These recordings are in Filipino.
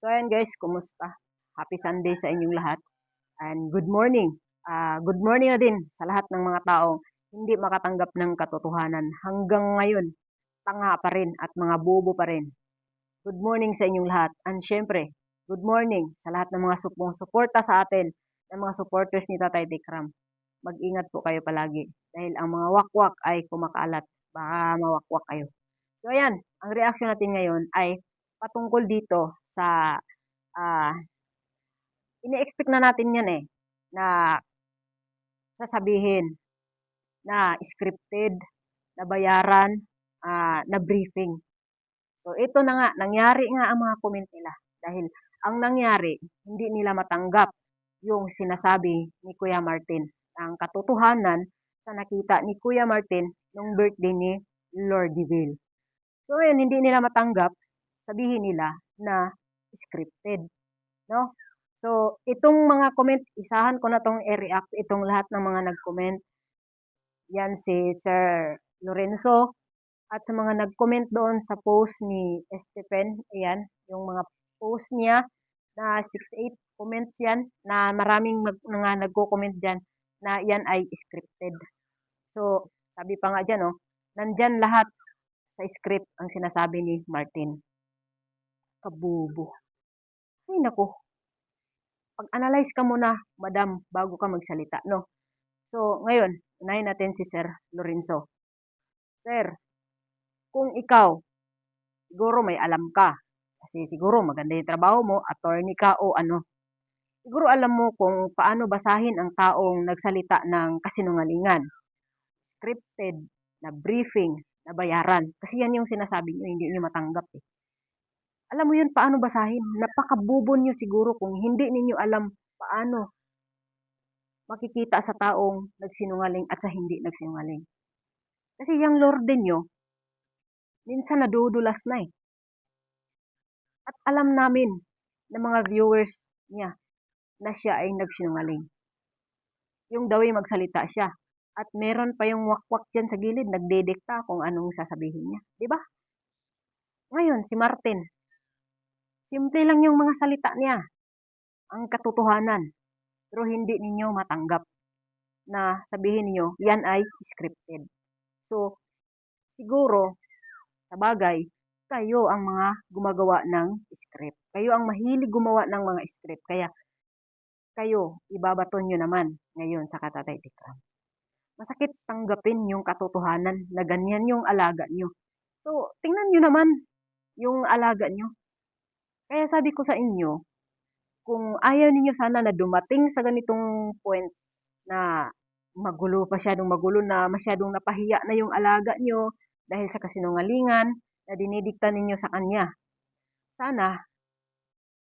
So ayan guys, kumusta? Happy Sunday sa inyong lahat. And good morning. Ah, good morning na din sa lahat ng mga taong hindi makatanggap ng katotohanan hanggang ngayon. Tanga pa rin at mga bobo pa rin. Good morning sa inyong lahat. And syempre, good morning sa lahat ng mga supong suporta sa atin, ng mga supporters ni Tatay Tikram. Mag-ingat po kayo palagi dahil ang mga wakwak ay kumakalat. Baka mawakwak kayo. So ayan, ang reaction natin ngayon ay patungkol dito sa ah ini-expect na natin yan eh na sasabihin na scripted, na bayaran, ah, na briefing. So ito na nga, nangyari nga ang mga comment nila dahil ang nangyari, hindi nila matanggap yung sinasabi ni Kuya Martin. Ang katotohanan sa nakita ni Kuya Martin nung birthday ni Lordiville. So ngayon, hindi nila matanggap, sabihin nila na scripted. No? So, itong mga comment, isahan ko na tong i-react itong lahat ng mga nag-comment. Yan si Sir Lorenzo at sa mga nag-comment doon sa post ni Stephen, ayan, yung mga post niya na 68 comments yan na maraming mag, mga nagko-comment diyan na yan ay scripted. So, sabi pa nga diyan, oh, nandyan lahat sa script ang sinasabi ni Martin. Kabubo. Ay, nako. Pag-analyze ka muna, madam, bago ka magsalita, no? So, ngayon, unahin natin si Sir Lorenzo. Sir, kung ikaw, siguro may alam ka, kasi siguro maganda yung trabaho mo, attorney ka o ano, siguro alam mo kung paano basahin ang taong nagsalita ng kasinungalingan. Scripted, na briefing, na bayaran. Kasi yan yung sinasabi nyo, hindi nyo matanggap eh. Alam mo yun, paano basahin? Napakabubo nyo siguro kung hindi ninyo alam paano makikita sa taong nagsinungaling at sa hindi nagsinungaling. Kasi yung Lord nyo, minsan nadudulas na eh. At alam namin ng mga viewers niya na siya ay nagsinungaling. Yung daw ay magsalita siya. At meron pa yung wakwak dyan sa gilid, nagdedekta kung anong sasabihin niya. Ba? Ngayon, si Martin, Simple lang yung mga salita niya. Ang katotohanan. Pero hindi ninyo matanggap na sabihin niyo yan ay scripted. So, siguro, sa bagay, kayo ang mga gumagawa ng script. Kayo ang mahilig gumawa ng mga script. Kaya, kayo, ibabaton nyo naman ngayon sa katatay tikram. Masakit tanggapin yung katotohanan na ganyan yung alaga nyo. So, tingnan nyo naman yung alaga nyo. Kaya sabi ko sa inyo, kung ayaw ninyo sana na dumating sa ganitong point na magulo pa siya, magulo na masyadong napahiya na yung alaga nyo dahil sa kasinungalingan na dinidikta ninyo sa kanya. Sana,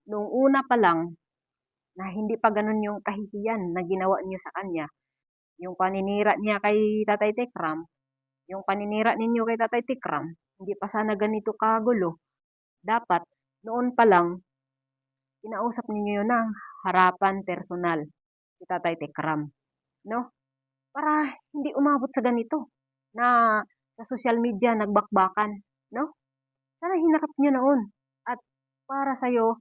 nung una pa lang, na hindi pa ganun yung kahihiyan na ginawa niyo sa kanya, yung paninira niya kay Tatay Tekram, yung paninira ninyo kay Tatay Tekram, hindi pa sana ganito kagulo. Dapat, noon pa lang, kinausap ninyo yun ng harapan personal si Tatay Tekram. No? Para hindi umabot sa ganito na sa social media nagbakbakan. No? Sana hinakap nyo noon. At para sa'yo,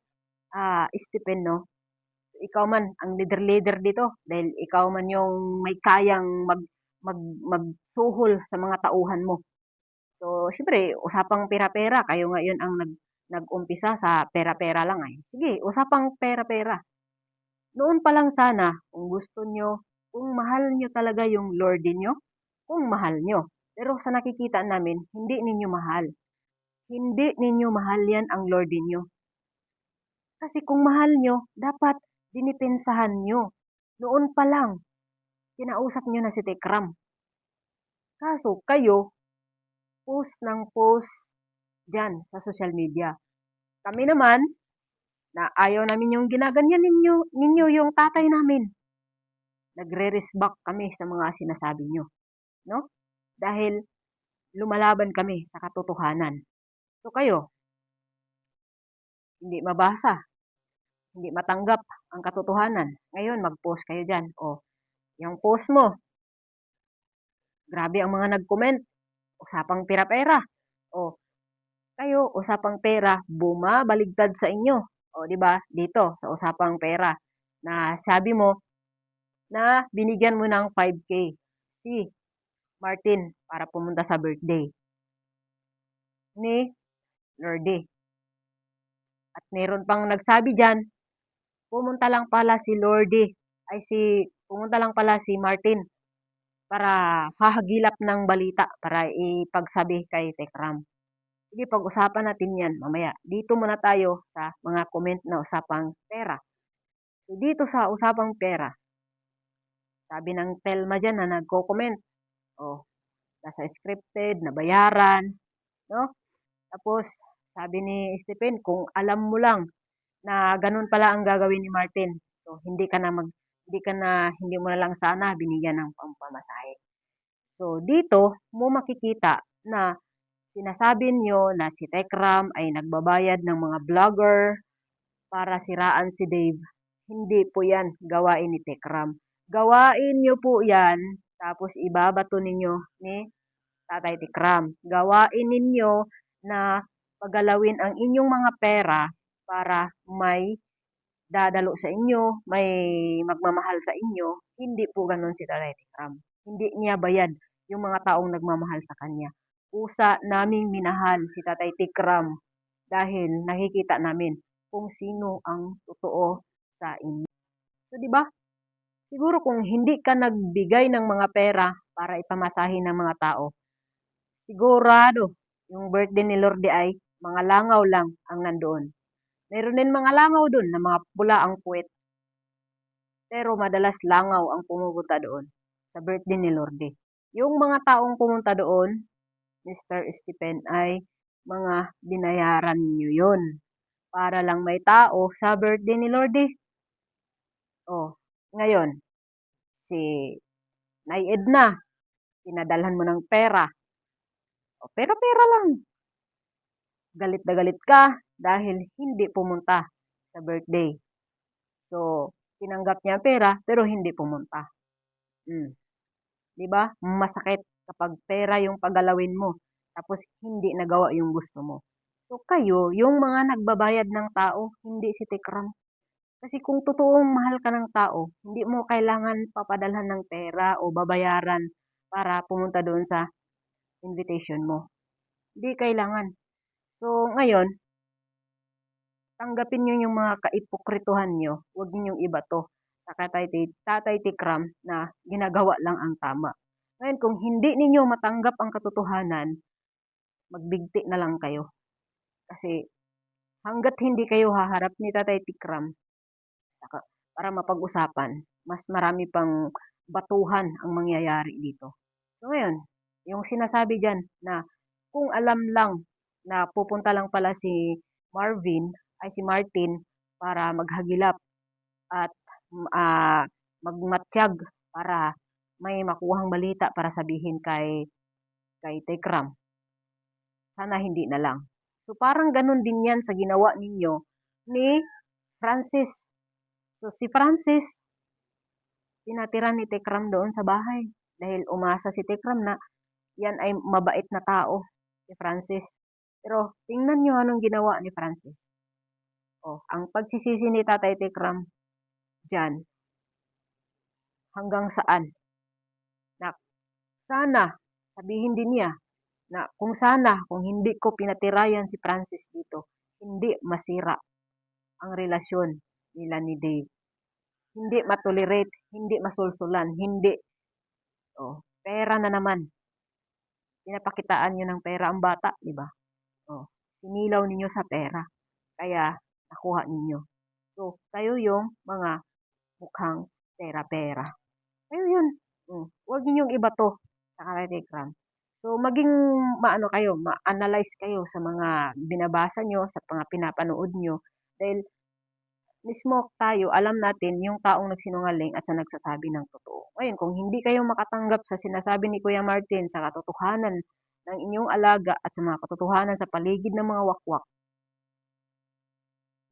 uh, Stephen, no? ikaw man ang leader-leader dito dahil ikaw man yung may kayang mag, mag, magsuhol sa mga tauhan mo. So, syempre, usapang pera-pera, kayo ngayon ang nag, nag-umpisa sa pera-pera lang ay. Sige, usapang pera-pera. Noon pa lang sana, kung gusto nyo, kung mahal nyo talaga yung Lord nyo, kung mahal nyo. Pero sa nakikita namin, hindi ninyo mahal. Hindi ninyo mahal yan ang Lord nyo. Kasi kung mahal nyo, dapat dinipensahan nyo. Noon pa lang, kinausap nyo na si Tekram. Kaso kayo, post ng post dyan sa social media. Kami naman, na ayaw namin yung ginaganyan ninyo, ninyo yung tatay namin. Nagre-resback kami sa mga sinasabi nyo. No? Dahil lumalaban kami sa katotohanan. So kayo, hindi mabasa, hindi matanggap ang katotohanan. Ngayon, mag-post kayo dyan. O, yung post mo, grabe ang mga nag-comment. Usapang pera-pera. O, kayo, usapang pera, bumabaligtad sa inyo. O, di ba? Dito, sa usapang pera, na sabi mo na binigyan mo ng 5K si Martin para pumunta sa birthday ni Lordy. At meron pang nagsabi dyan, pumunta lang pala si Lordy, ay si, pumunta lang pala si Martin para hahagilap ng balita para ipagsabi kay Tekram. Sige, pag-usapan natin yan mamaya. Dito muna tayo sa mga comment na usapang pera. So, dito sa usapang pera, sabi ng Telma dyan na nagko-comment, oh, nasa scripted, nabayaran, no? Tapos, sabi ni Stephen, kung alam mo lang na ganun pala ang gagawin ni Martin, so hindi ka na mag hindi ka na hindi mo na lang sana binigyan ng pampamasahe. So dito mo makikita na sinasabi niyo na si Tekram ay nagbabayad ng mga vlogger para siraan si Dave. Hindi po 'yan gawain ni Tekram. Gawain niyo po 'yan tapos ibabato ninyo ni Tatay Tikram. Gawain ninyo na pagalawin ang inyong mga pera para may dadalo sa inyo, may magmamahal sa inyo. Hindi po ganun si Tatay Tikram. Hindi niya bayad yung mga taong nagmamahal sa kanya. Pusa naming minahal si Tatay Tikram dahil nakikita namin kung sino ang totoo sa inyo. So, di ba? Siguro kung hindi ka nagbigay ng mga pera para ipamasahin ng mga tao, sigurado yung birthday ni Lorde ay mga langaw lang ang nandoon. Meron din mga langaw doon na mga pula ang puwet. Pero madalas langaw ang pumupunta doon sa birthday ni Lorde. Yung mga taong pumunta doon, Mr. Stephen, ay mga binayaran nyo yun. Para lang may tao sa birthday ni Lorde. Oh, ngayon, si Nay Edna, pinadalhan mo ng pera. O, pera-pera lang. Galit na galit ka dahil hindi pumunta sa birthday. So, tinanggap niya pera pero hindi pumunta. Mm. 'Di ba? Masakit kapag pera yung pagalawin mo tapos hindi nagawa yung gusto mo. So kayo, yung mga nagbabayad ng tao, hindi si Tikram. Kasi kung totoong mahal ka ng tao, hindi mo kailangan papadalhan ng pera o babayaran para pumunta doon sa invitation mo. Hindi kailangan. So, ngayon, tanggapin nyo yung mga kaipokrituhan nyo. Huwag ninyong iba to sa tatay, tatay Tikram na ginagawa lang ang tama. Ngayon, kung hindi ninyo matanggap ang katotohanan, magbigti na lang kayo. Kasi hanggat hindi kayo haharap ni Tatay Tikram para mapag-usapan, mas marami pang batuhan ang mangyayari dito. So ngayon, yung sinasabi dyan na kung alam lang na pupunta lang pala si Marvin ay si Martin para maghagilap at uh, magmatsyag para may makuhang balita para sabihin kay kay Tekram sana hindi na lang. So parang ganun din yan sa ginawa ninyo ni Francis. So si Francis, pinatira ni Tekram doon sa bahay dahil umasa si Tekram na yan ay mabait na tao, si Francis. Pero tingnan nyo anong ginawa ni Francis. Oh, ang pagsisisi ni Tatay Tekram dyan, hanggang saan? Na sana sabihin din niya na kung sana, kung hindi ko pinatirayan si Francis dito, hindi masira ang relasyon nila ni Dave. Hindi matolerate, hindi masulsulan, hindi. Oh, pera na naman. Pinapakitaan nyo ng pera ang bata, di ba? Oh, sinilaw ninyo sa pera. Kaya, nakuha ninyo. So, kayo yung mga mukhang pera-pera. Kayo yun. Hmm. Huwag ninyong iba to sa Karatekram. So, maging maano kayo, ma-analyze kayo sa mga binabasa nyo, sa mga pinapanood nyo. Dahil mismo tayo, alam natin yung taong nagsinungaling at sa nagsasabi ng totoo. Ngayon, kung hindi kayo makatanggap sa sinasabi ni Kuya Martin sa katotohanan ng inyong alaga at sa mga katotohanan sa paligid ng mga wakwak,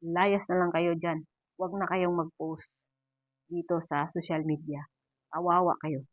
layas na lang kayo dyan. Huwag na kayong mag-post dito sa social media. Awawa kayo.